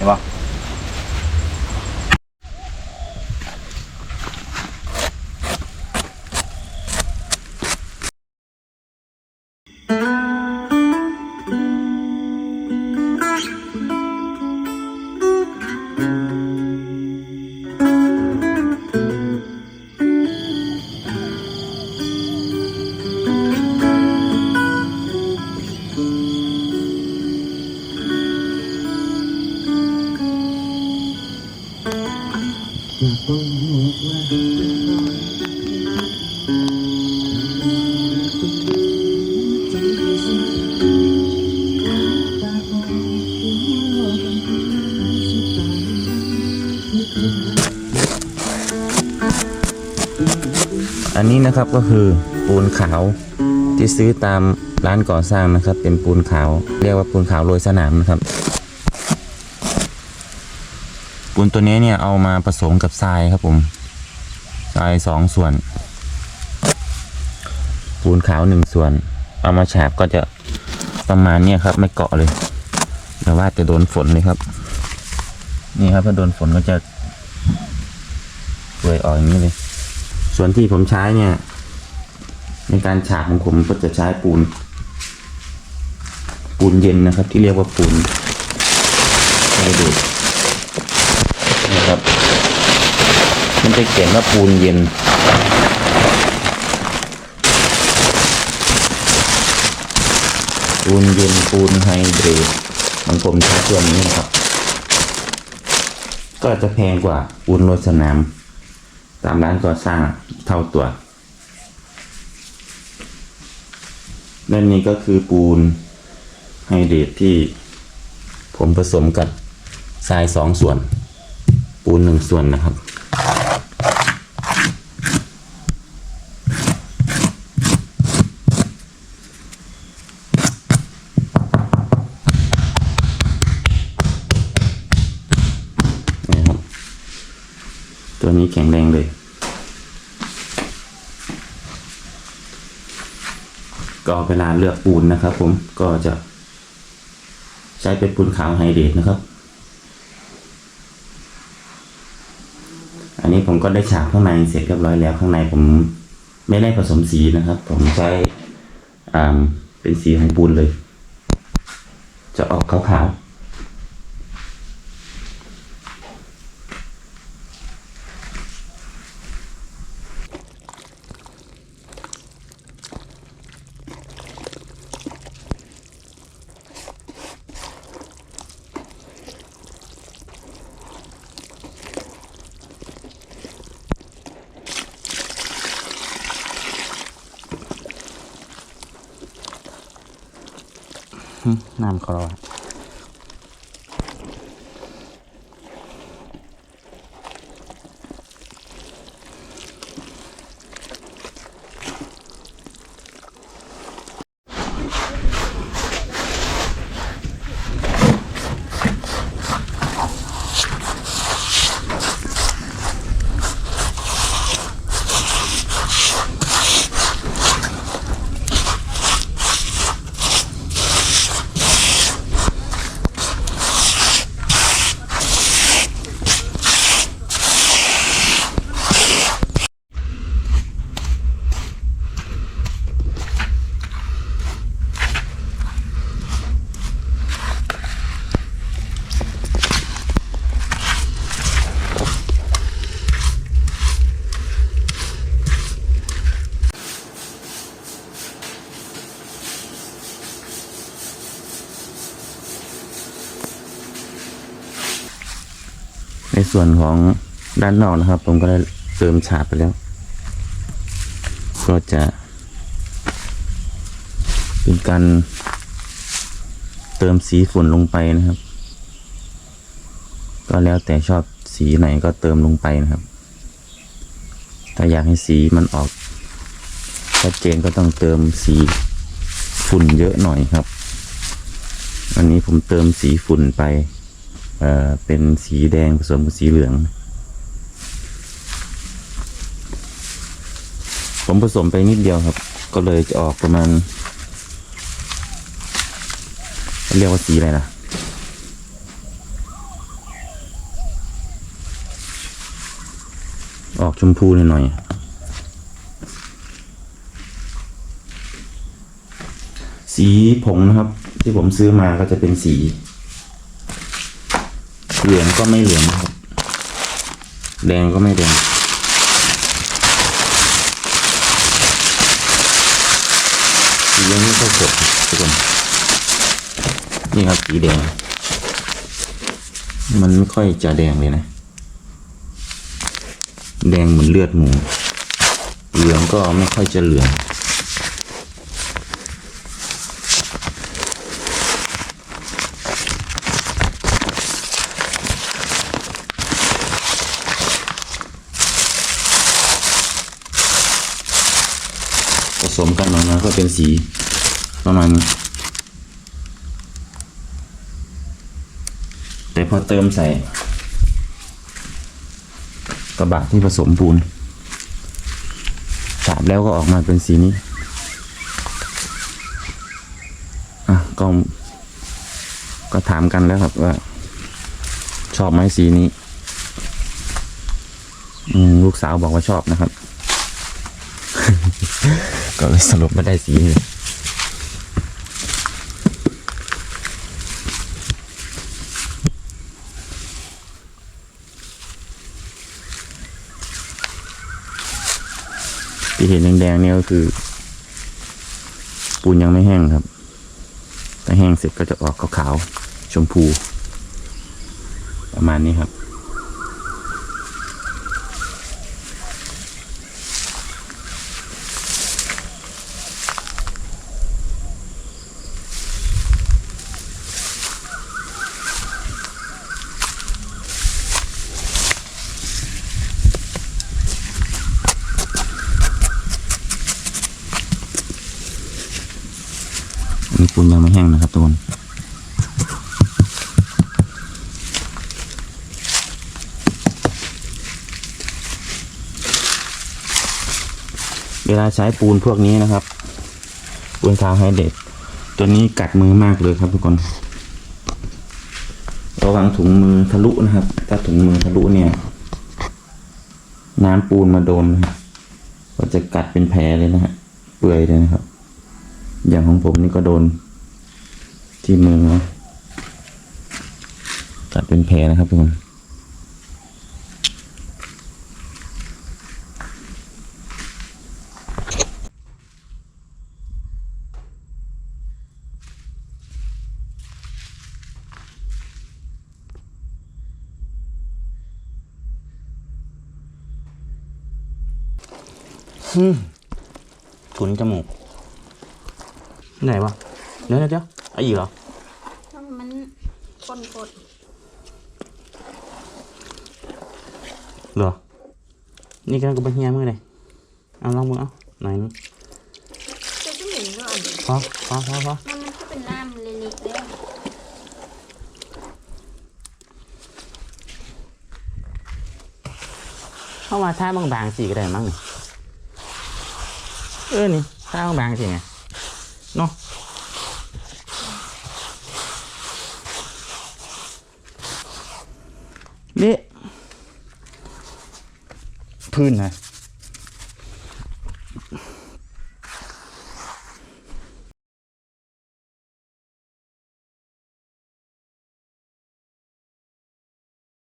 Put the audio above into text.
行吧？ ห็นปะอันนี้นะครับก็คือปูนขาวที่ซื้อตามร้านก่อสร้างนะครับ เป็นปูนขาว เรียกว่าปูนขาวโรยสนามนะครับ ปูนตัวนี้เนี่ยเอามาผสมกับทรายครับผมทรายสองส่วน ปูนขาวหนึ่งส่วน เอามาฉาบก็จะประมาณเนี้ยครับ ไม่เกาะเลย แต่ว่าจะโดนฝนเลยครับ นี่ครับถ้าโดนฝนก็จะเปื่อยออกอย่างนี้เลย ส่วนที่ผมใช้เนี่ย ในการฉาบของผมก็จะใช้ปูน ปูนเย็นนะครับ ที่เรียกว่าปูนไฮดูดรบ มันจะเขียนว่าปูนเย็น ปูนเย็นปูนไฮเดรตของผมใช้ตัวนี้นะครับ ก็จะแพงกว่าปูนโรสนาม ตามร้านก่อสร้างเท่าตัวด้านนี้ก็คือปูนไฮเดรตที่ผมผสมกับทรายสองส่วน ปูนหนึ่งส่วนนะครับ ตัวนี้แข็งแรงเลย ก็เวลาเลือกปูนนะครับ ผมก็จะใช้เป็นปูนขาวไฮเดรตนะครับ อันนี้ผมก็ได้ฉาบข้างในเสร็จเรียบร้อยแล้วข้างในผมไม่ได้ผสมสีนะครับ ผมใช้เป็นสีของปูนเลย จะออกขาวๆ น้ำคลอใส่วนของด้านนอกนะครับ ผมก็ได้เติมฉาบไปแล้ว ก็จะเป็นการเติมสีฝุ่นลงไปนะครับ ก็แล้วแต่ชอบสีไหนก็เติมลงไปนะครับ ถ้าอยากให้สีมันออกชัดเจนก็ต้องเติมสีฝุ่นเยอะหน่อยครับ อันนี้ผมเติมสีฝุ่นไป เป็นสีแดงผสมกับสีเหลือง ผมผสมไปนิดเดียวครับ ก็เลยจะออกประมาณ เรียกว่าสีอะไรนะออกชมพูหน่อยสีผงนะครับ ที่ผมซื้อมาก็จะเป็นสี เหลืองก็ไม่เหลืองครับ แดงก็ไม่แดงสียังไม่ค่อยสดทุกคนนี่ครับสีแดง มันไม่ค่อยจะแดงเลยนะ แดงเหมือนเลือดหมู เหลืองก็ไม่ค่อยจะเหลือง สมกันออกมาก็เป็นสีประมาณนี้ แต่พอเติมใส่ กระบะที่ผสมปูนฉาบแล้วก็ออกมาเป็นสีนี้ อะก็ก็ถามกันแล้วครับว่า ชอบไหมสีนี้ อืมลูกสาวบอกว่าชอบนะครับ ก็เลยสรุปมาได้สีนี้ที่เห็นแดงๆเนี่ยก็คือ ปูนยังไม่แห้งครับถ้าแห้งเสร็จก็จะออกขาวๆชมพู ประมาณนี้ครับ นี่ปูนยังไม่แห้งนะครับทุกคนเวลาใช้ปูนพวกนี้นะครับ ปูนคาร์ไฮเดรตตัวนี้กัดมือมากเลยครับทุกคนระวังถุงมือทะลุนะครับ ถ้าถุงมือทะลุเนี่ย น้ำปูนมาโดนนะครับก็จะกัดเป็นแผลเลยนะฮะเปื่อยเลยนะครับ อย่างของผมนี่ก็โดน ที่มือนะกัดเป็นแผลนะครับทุกคนถุนจมูก ไหนวะเดี๋ยวเดี๋ยวเดี๋ยวไอ้อีกเหรอถ้ามันกดกดเหรอนี่ก็ก็ไปเฮีย เนาะเละพื้นนะ